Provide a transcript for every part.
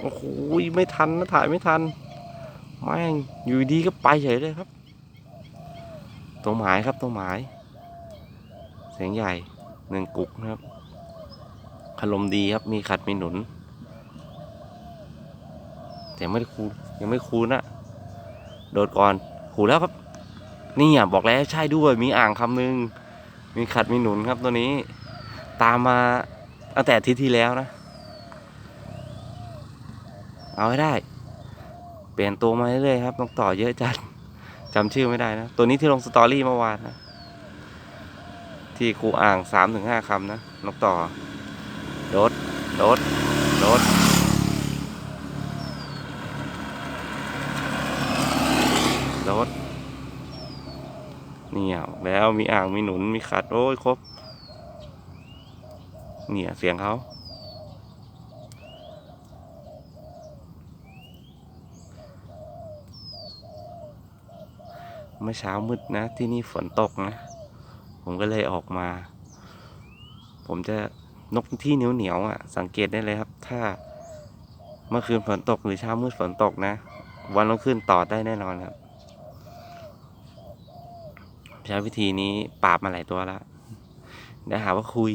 โอ้โหไม่ทันนะถ่ายไม่ทันแม่งอยู่ดีก็ไปเฉยเลยครับ ตัวหมายครับตัวหมาย เสียงใหญ่หนึ่งกุกนะครับอารมณ์ดีครับมีขัดมีหนุน แต่ไม่ได้คูยังไม่คูนะโดดก่อนขูแล้วครับ นี่อะบอกแล้วใช่ด้วยมีอ่างคำหนึ่งมีขัดมีหนุนครับตัวนี้ ตามมาตั้งแต่ทิตที่แล้วนะ เอาให้ได้ เปลี่ยนตัวมาเรื่อยๆครับต้องต่อเยอะจัดจำชื่อไม่ได้นะ ตัวนี้ที่ลงสตอรี่เมื่อวานนะ ที่ครูอ่างสามถึงห้าคำนะนกต่อ โดด โดด โดด โดด เนี่ยแล้วมีอ่างมีหนุนมีขัด โอ้ยครบ เนี่ยเสียงเขา เมื่อเช้ามืดนะ ที่นี่ฝนตกนะ ผมก็เลยออกมา ผมจะนกที่เหนียวเหนียวๆอะ สังเกตได้เลยครับ ถ้าเมื่อคืนฝนตกหรือเช้ามืดฝนตกนะ วันรุ่งขึ้นต่อได้แน่นอนครับใช้วิธีนี้ปราบมาหลายตัวแล้วเดี๋ยวหาว่าคุย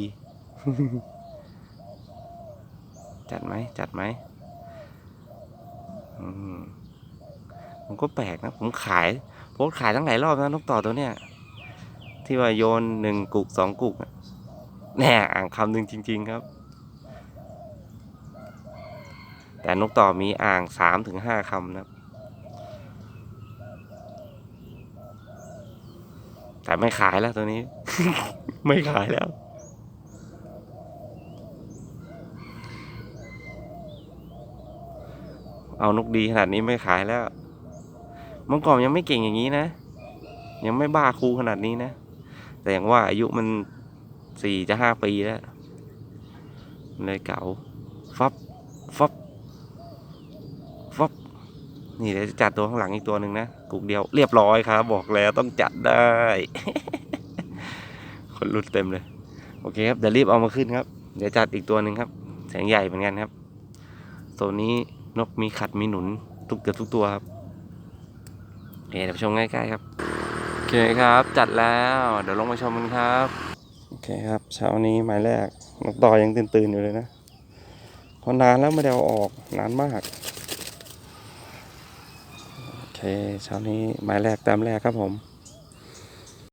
จัดไหมจัดไหมอืม ผมก็แปลกนะ ผมขายผมขายตั้งหลายรอบนะนกต่อตัวเนี้ยที่ว่าโยนหนึ่งกุกสองกุกแน่อ่างคำหนึ่งจริง ๆครับ แต่นกต่อมีอ่างสามถึงห้าคำนะครับแต่ไม่ขายแล้วตัวนี้ ไม่ขายแล้วเอานกดีขนาดนี้ไม่ขายแล้ว เมื่อก่อนยังไม่เก่งอย่างนี้นะ ยังไม่บ้าครูขนาดนี้นะ แต่อย่างว่าอายุมันสี่จะห้าปีแล้วเลยเก่าฟับฟับฟับนี่เดี๋ยวจะจัดตัวข้างหลังอีกตัวหนึ่งนะกุกเดียวเรียบร้อยครับ บอกแล้วต้องจัดได้ คนรุดเต็มเลย โอเคครับเดี๋ยวรีบเอามาขึ้นครับ เดี๋ยวจัดอีกตัวหนึ่งครับ แสงใหญ่เหมือนกันครับตัวนี้นกมีขัดมีหนุนทุกเกือบทุกตัวครับ โอเคเดี๋ยวชมใกล้ๆครับ โอเคครับ จัดแล้ว เดี๋ยวลงมาชมกันครับ โอเคครับเช้านี้หมายแรกนกต่อยังตื่นๆอยู่เลยนะเพราะนานแล้วไม่ได้เอาออกนานมาก โอเคเช้านี้หมายแรกตามแรกครับผม